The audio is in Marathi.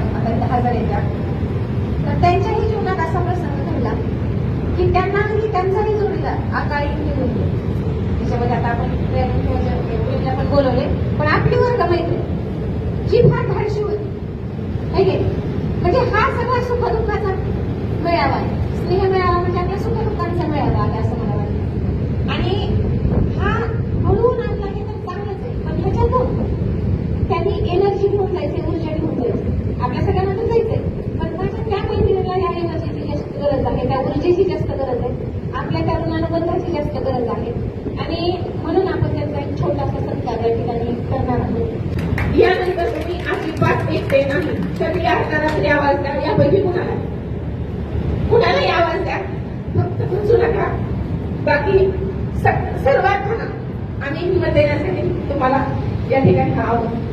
येतात आता दहा जर येतात. तर त्यांच्याही जीवनात असा प्रसंग घडला की त्यांनाही त्यांचाही जोडीदार आकाळी निघून गेला त्याच्यामध्ये आता आपण ट्रेनिंगला पण बोलवले पण आपली वर्ग मैत्री जी फार धाडशी होती. की म्हणजे हा सगळा सुखदुःखाचा मेळावा आहे स्नेह मेळावा म्हणजे आपल्या सुखदुःखांचा मेळावा आहे असं मला वाटतं आणि हा हळूहळू आणला हे तर चांगलंच आहे पण ह्याच्यातून त्यांनी एनर्जी घेऊन जायचे ऊर्जा घेऊन जायचे आपल्या सगळ्यांना तर जायचंय पण माझ्या त्या मैत्रिणीला या एनर्जीची जास्त गरज आहे. त्या ऊर्जेची जास्त गरज आहे. आपल्या तरुणानुबंधाची जास्त गरज आहे. आणि म्हणून आपण त्यांचा एक छोटासा सत्कार या ठिकाणी करणार आहोत. यानंतर तुम्ही अजिबात एकटे नाही. तर या रात्री आवाज द्या यापैकी कुणाला कुणालाही आवाज द्या फक्त खचू नका. बाकी सर्वात म्हणा. आम्ही हिंमत देण्यासाठी तुम्हाला या ठिकाणी हा आवाज